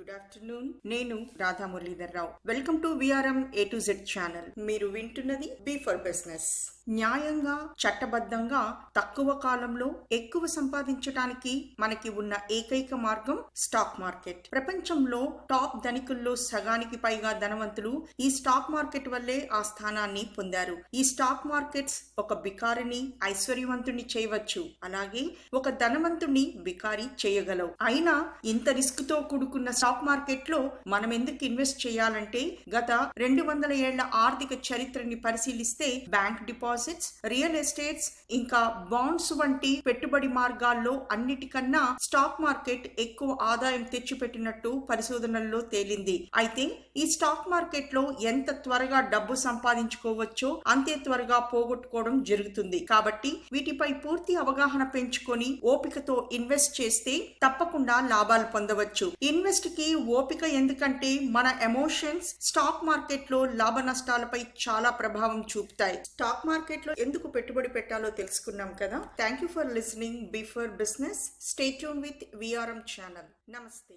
Good afternoon. నేను Radha Muralidhar Rao. Welcome to VRM A to Z channel మీరు వింటున్నది be for business న్యాయంగా చట్టబద్ధంగా తక్కువ కాలంలో ఎక్కువ సంపాదించడానికి మనకి ఉన్న ఏకైక మార్గం స్టాక్ మార్కెట్. ప్రపంచంలో టాప్ ధనికుల్లో సగానికి పైగా ధనవంతులు ఈ స్టాక్ మార్కెట్ వల్లే ఆ స్థానాన్ని పొందారు. ఈ స్టాక్ మార్కెట్స్ ఒక బికారిని ఐశ్వర్యవంతుని చేయవచ్చు. అలాగే ఒక ధనవంతుని బికారి చేయగలవు. అయినా ఇంత రిస్క్తో కూడుకున్న స్టాక్ మార్కెట్లో మనం ఎందుకు ఇన్వెస్ట్ చేయాలంటే గత రెండు వందల ఏళ్ళ ఆర్థిక చరిత్రని పరిశీలిస్తే bank deposit deposits real estates ఇంకా బాండ్స్ వంటి పెట్టుబడి మార్గాల్లో అన్నిటికన్నా స్టాక్ మార్కెట్ ఎక్కువ ఆదాయం తెచ్చిపెట్టినట్టు పరిశోధనల్లో తేలింది. అయితే ఈ స్టాక్ మార్కెట్లో ఎంత త్వరగా డబ్బు సంపాదించుకోవచ్చో అంతే త్వరగా పోగొట్టుకోవడం జరుగుతుంది. కాబట్టి వీటిపై పూర్తి అవగాహన పెంచుకొని ఓపికతో ఇన్వెస్ట్ చేస్తే తప్పకుండా లాభాలు పొందవచ్చు. ఇన్వెస్ట్కి ఓపిక ఎందుకంటే మన ఎమోషన్స్ స్టాక్ మార్కెట్లో లాభ నష్టాలపై చాలా ప్రభావం చూపుతాయి. స్టాక్ మార్కెట్ మార్కెట్లో ఎందుకు పెట్టుబడి పెట్టాలో తెలుసుకున్నాం కదా. Thank you for listening before business stay tuned with VRM channel నమస్తే